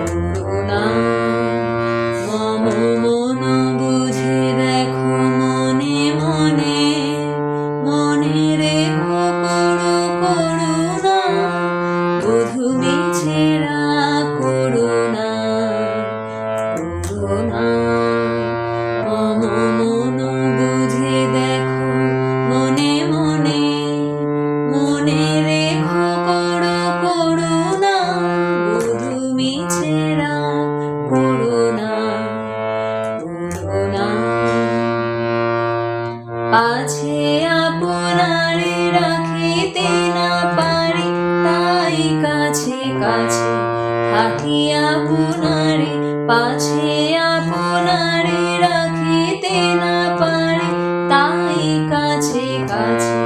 我不能麻木。আছে আপনারে রাখিতে না পারি, তাই কাছে কাছে থাকি আপনারে, পাছে আপনারে রাখিতে না পারি, তাই কাছে কাছে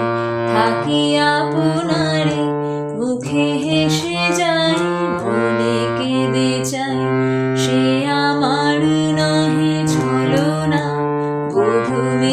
থাকি আপনারে। মুখে হেসে যাই, মনে কেঁদে যাই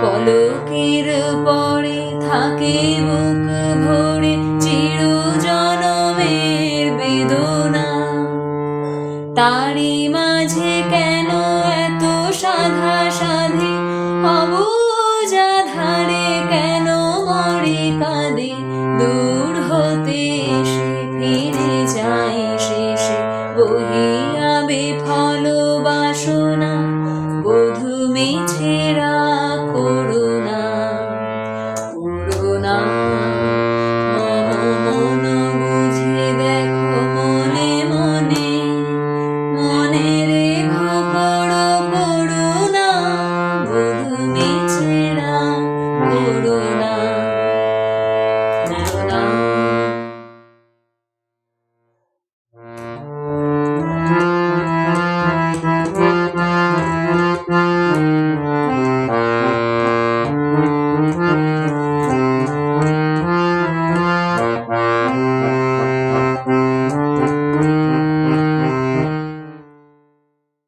পলকের পরে থাকে বুক ভরে চির জনমের বেদনা। তারি Bruno.